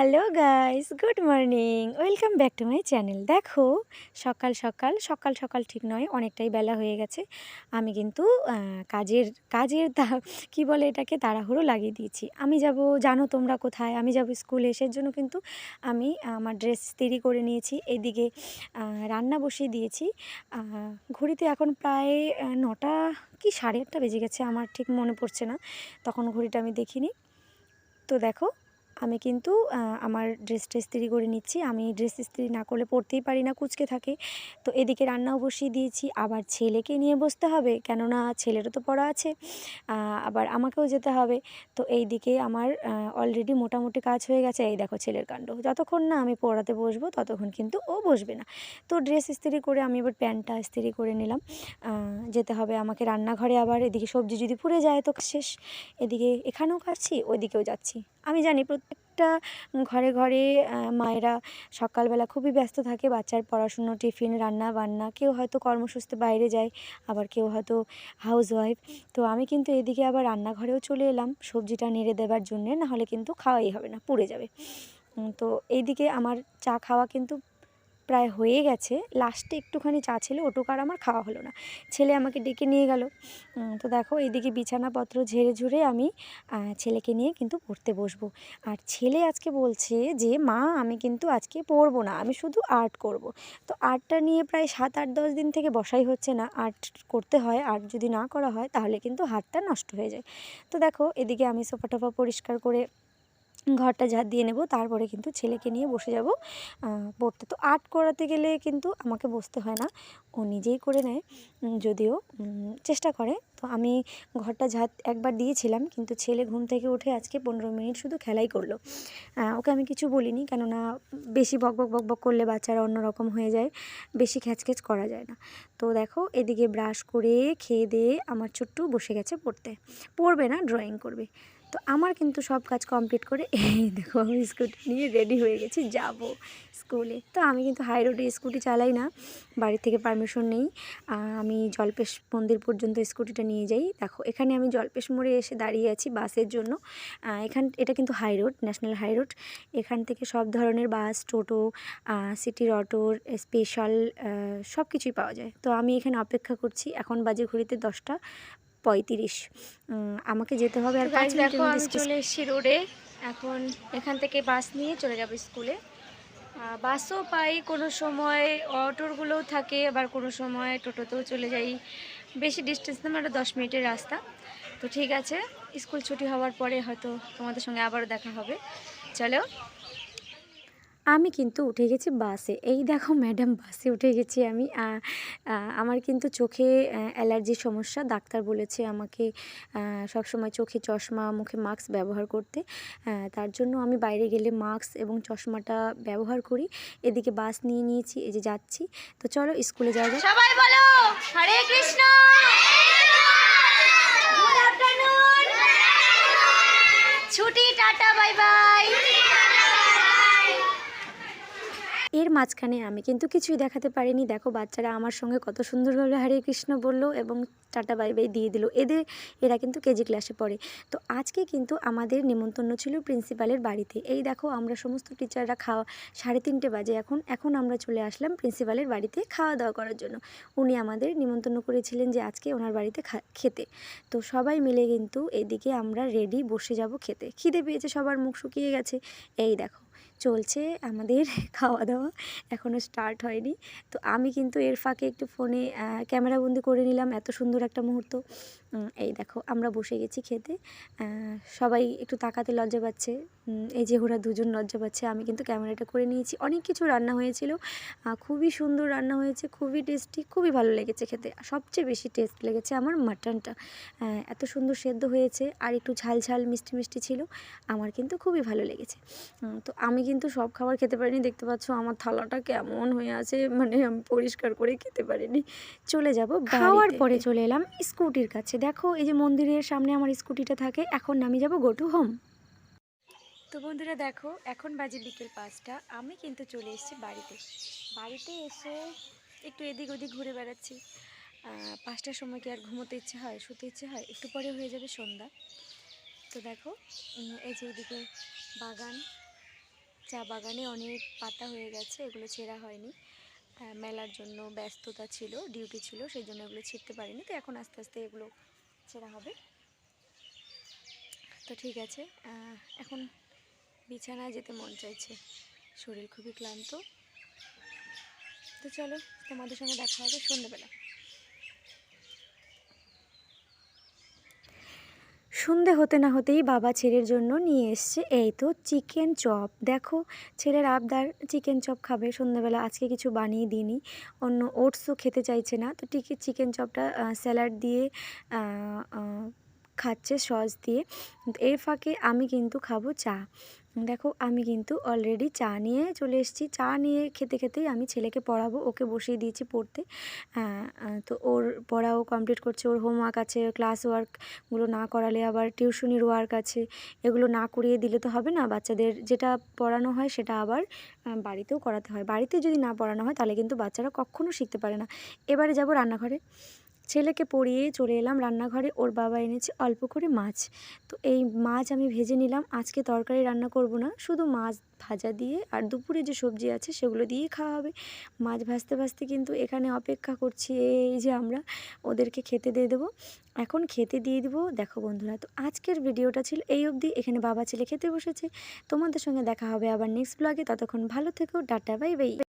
Hello guys, good morning. Welcome back to my channel. দেখো, সকাল সকাল সকাল সকাল ঠিক নয়, অনেকটাই বেলা হয়ে গেছে। আমি কিন্তু কাজের কাজের কি বলে এটাকে, তাড়াহুড়ো লাগিয়ে দিয়েছি। আমি যাব, জানো তোমরা কোথায়? আমি যাব স্কুলে এসের জন্য কিন্তু আমি, আমার ড্রেস তৈরি করে নিয়েছি। এদিকে রান্না বসিয়ে দিয়েছি। ঘড়িতে এখন প্রায় নটা কি সাড়ে আটটা বেজে গেছে, আমার ঠিক মনে পড়ছে না। তখন ঘড়িটা আমি দেখিনি। তো দেখো আমি কিন্তু আমার ড্রেসটা ইস্ত্রি করে নিচ্ছি। আমি ড্রেস ইস্ত্রি না করলে পরতেই পারি না, কুচকে থাকে। তো এদিকে রান্নাও বসিয়ে দিয়েছি। আবার ছেলেকে নিয়ে বসতে হবে, কেননা ছেলেরও তো পড়া আছে। আবার আমাকেও যেতে হবে। তো এই দিকে আমার অলরেডি মোটামুটি কাজ হয়ে গেছে। এই দেখো ছেলের কাণ্ড। যতক্ষণ না আমি পড়াতে বসবো, ততক্ষণ কিন্তু ও বসবে না। তো ড্রেস ইস্ত্রি করে আমি এবার প্যান্টটা ইস্ত্রি করে নিলাম। যেতে হবে আমাকে রান্নাঘরে আবার। এদিকে সবজি যদি পুড়ে যায় তো শেষ। এদিকে এখানেও কাটছি, ওইদিকেও যাচ্ছি। আমি জানি প্রত্যেকটা ঘরে ঘরে মায়েরা সকালবেলা খুবই ব্যস্ত থাকে। বাচ্চার পড়াশুনো, টিফিন, রান্না বান্না, কেউ হয়তো কর্মসূত্রে বাইরে যায়, আবার কেউ হয়তো হাউস ওয়াইফ তো আমি কিন্তু এদিকে আবার রান্নাঘরেও চলে এলাম। সবজিটা নেড়ে দেবার জন্যে, নাহলে কিন্তু খাওয়াই হবে না, পুড়ে যাবে। তো এইদিকে আমার চা খাওয়া কিন্তু প্রায় হয়ে গেছে। লাস্টে একটুখানি চা ছিল, ওটুকু আর আমার খাওয়া হলো না। ছেলে আমাকে ডেকে নিয়ে গেল। তো দেখো, এইদিকে বিছানাপত্র ঝেড়ে ঝুড়ে আমি ছেলেকে নিয়ে কিন্তু পড়তে বসবো। আর ছেলে আজকে বলছে যে, মা, আমি কিন্তু আজকে পড়ব না, আমি শুধু আর্ট করব। তো আর্টটা নিয়ে প্রায় সাত আট দশ দিন থেকে বসাই হচ্ছে না। আর্ট করতে হয় আর্ট যদি না করা হয়, তাহলে কিন্তু হাতটা নষ্ট হয়ে যায়। তো দেখো, এদিকে আমি সোফা টোফা পরিষ্কার করে ঘরটা ঝাড় দিয়ে নেব, তারপরে কিন্তু ছেলেকে নিয়ে বসে যাব। পড়তে তো আর্ট করাতে গেলে কিন্তু আমাকে বসতে হয় না, ও নিজেই করে নেয়। যদিও চেষ্টা করে। তো আমি ঘরটা ঝাঁট একবার দিয়েছিলাম, কিন্তু ছেলে ঘুম থেকে উঠে আজকে পনেরো মিনিট শুধু খেলাই করল। ওকে আমি কিছু বলিনি, কেননা বেশি বক বক বক বক করলে বাচ্চারা অন্যরকম হয়ে যায়, বেশি খ্যাচখ্যাচ করা যায় না। তো দেখো, এদিকে ব্রাশ করে খেয়ে দিয়ে আমার ছোট্টু বসে গেছে পড়তে। পড়বে না, ড্রয়িং করবে। তো আমার কিন্তু সব কাজ কমপ্লিট করে এই দেখো আমি স্কুটি নিয়ে রেডি হয়ে গেছি, যাব স্কুলে তো আমি কিন্তু হাই রোডে স্কুটি চালাই না বাড়ি থেকে পারমিশন নেই। আমি জলপেশ মন্দির পর্যন্ত স্কুটিটা নিয়ে যাই। দেখো, এখানে আমি জলপেশ মোড়ে এসে দাঁড়িয়ে আছি বাসের জন্য। এখান, এটা কিন্তু high road national high road এখান থেকে সব ধরনের বাস, টোটো সিটির অটোর স্পেশাল সব কিছুই পাওয়া যায়। তো আমি এখানে অপেক্ষা করছি। এখন বাজে ঘড়িতে দশটা। পঁয়ত্রিশ। আমাকে যেতে হবে আর পাঁচ গাইজ মিনিটের মধ্যে চলে এসেছি রোডে এখন এখান থেকে বাস নিয়ে চলে যাব স্কুলে বাসও পাই কোনো সময় অটোরগুলোও থাকে আবার কোনো সময় টোটোতেও চলে যাই। বেশি ডিস্টেন্স না মানে দশ মিনিটের রাস্তা। তো ঠিক আছে স্কুল ছুটি হওয়ার পরে হয়তো তোমাদের সঙ্গে আবারও দেখা হবে। চলো। আমি কিন্তু উঠে গেছি বাসে। এই দেখো ম্যাডাম, বাসে উঠে গেছি আমি। আমার কিন্তু চোখে অ্যালার্জির সমস্যা। ডাক্তার বলেছে আমাকে সব সময় চোখে চশমা, মুখে মাস্ক ব্যবহার করতে। তার জন্য আমি বাইরে গেলে মাস্ক এবং চশমাটা ব্যবহার করি। এদিকে বাস নিয়ে নিয়েছি, এই যে যাচ্ছি। তো চলো স্কুলে যাওয়া সবাই বলো, হরে কৃষ্ণ! ছুটি, টাটা বাই বাই এর মাঝখানে আমি কিন্তু কিছুই দেখাতে পারিনি। দেখো, বাচ্চারা আমার সঙ্গে কত সুন্দরভাবে হরে কৃষ্ণ বলল এবং টাটা বাই বাই দিয়ে দিল। এদের, এরা কিন্তু কেজি ক্লাসে পড়ে। তো আজকে কিন্তু আমাদের নিমন্ত্রণ ছিল প্রিন্সিপালের বাড়িতে। এই দেখো, আমরা সমস্ত টিচাররা খাওয়া, সাড়ে তিনটে বাজে এখন। এখন আমরা চলে আসলাম প্রিন্সিপালের বাড়িতে খাওয়া দাওয়া করার জন্য। উনি আমাদের নিমন্ত্রণ করেছিলেন যে আজকে ওনার বাড়িতে খেতে। তো সবাই মিলে কিন্তু এদিকে আমরা রেডি বসে যাব খেতে। খিদে পেয়েছে, সবার মুখ শুকিয়ে গেছে। এই দেখো। চলছে, আমাদের খাওয়া দাওয়া এখনও স্টার্ট হয়নি। তো আমি কিন্তু এর ফাঁকে একটু ফোনে ক্যামেরাবন্দি করে নিলাম, এত সুন্দর একটা মুহূর্ত। এই দেখো, আমরা বসে গেছি খেতে। সবাই একটু তাকাতে লজ্জা পাচ্ছে। এই যে ওরা দুজন লজ্জা পাচ্ছে, আমি কিন্তু ক্যামেরাটা করে নিয়েছি। অনেক কিছু রান্না হয়েছিল। খুবই সুন্দর রান্না হয়েছে, খুবই টেস্টি খুবই ভালো লেগেছে খেতে। সবচেয়ে বেশি টেস্ট লেগেছে আমার মাটনটা এত সুন্দর সেদ্ধ হয়েছে, আর একটু ঝাল ঝাল মিষ্টি মিষ্টি ছিল, আমার কিন্তু খুবই ভালো লেগেছে। তো আমি কিন্তু সব খাবার খেতে পারিনি। দেখতে পাচ্ছ আমার থালাটা কেমন হয়ে আছে মানে আমি পরিষ্কার করে খেতে পারিনি। চলে যাব খাওয়ার পরে চলে এলাম স্কুটির কাছে। দেখো এই যে মন্দিরের সামনে আমার স্কুটিটা থাকে এখন আমি যাব গো টু হোম তো বন্ধুরা দেখো এখন বাজে বিকেল পাঁচটা আমি কিন্তু চলে এসেছি বাড়িতে। বাড়িতে এসে একটু এদিক ওদিক ঘুরে বেড়াচ্ছি। পাঁচটার সময় কি আর ঘুমোতে ইচ্ছে হয় শুতে ইচ্ছে হয়? একটু পরে হয়ে যাবে সন্ধ্যা। তো দেখো এই যে এদিকে বাগান চা বাগানে অনেক পাতা হয়ে গেছে, এগুলো ছেঁড়া হয়নি। মেলার জন্য ব্যস্ততা ছিল, ডিউটি ছিল, সেই জন্য এগুলো ছিঁড়তে পারিনি। তো এখন আস্তে আস্তে এগুলো ছেঁড়া হবে। তো ঠিক আছে এখন বিছানায় যেতে মন চাইছে। শরীর খুবই ক্লান্ত। তো চলো তোমাদের সঙ্গে দেখা হবে সন্ধ্যেবেলা। সন্ধে হতে না হতেই বাবা ছেলের জন্য নিয়ে এসছে, এই তো চিকেন চপ দেখো, ছেলের আবদার চিকেন চপ খাবে, সন্ধ্যাবেলা আজকে কিছু বানিয়ে দিইনি, অন্য ওটসও খেতে চাইছে না। তো ঠিক চিকেন চপটা স্যালাড দিয়ে খাচ্ছে সস দিয়ে। এর ফাঁকে আমি কিন্তু খাব চা। দেখো, আমি কিন্তু অলরেডি চা নিয়ে চলে এসেছি। চা নিয়ে খেতে খেতেই আমি ছেলেকে পড়াবো, ওকে বসিয়ে দিয়েছি পড়তে। তো ওর পড়াও কমপ্লিট করছে, ওর হোমওয়ার্ক আছে ক্লাস ওয়ার্কগুলো না করালে আবার টিউশনির ওয়ার্ক আছে। এগুলো না করিয়ে দিলে তো হবে না, বাচ্চাদের যেটা পড়ানো হয় সেটা আবার বাড়িতেও করাতে হয়। বাড়িতে যদি না পড়ানো হয় তাহলে কিন্তু বাচ্চারা কখনো শিখতে পারে না। এবারে যাব রান্নাঘরে। ছেলেকে পড়িয়ে চলে এলাম রান্নাঘরে, ওর বাবা এনেছে অল্প করে মাছ। তো এই মাছ আমি ভেজে নিলাম। আজকে তরকারি রান্না করব না, শুধু মাছ ভাজা দিয়ে আর দুপুরে যে সবজি আছে সেগুলো দিয়েই খাওয়া হবে। মাছ ভাজতে ভাজতে কিন্তু এখানে অপেক্ষা করছি, এই যে আমরা, ওদেরকে খেতে দিয়ে দেবো। এখন খেতে দিয়ে দেবো, দেখো বন্ধুরা, তো আজকের ভিডিওটা ছিল এই অবধি। এখানে বাবা ছেলে খেতে বসেছে। তোমাদের সঙ্গে দেখা হবে আবার নেক্সট ব্লগে ততক্ষণ ভালো থেকো ডাটা বাই বাই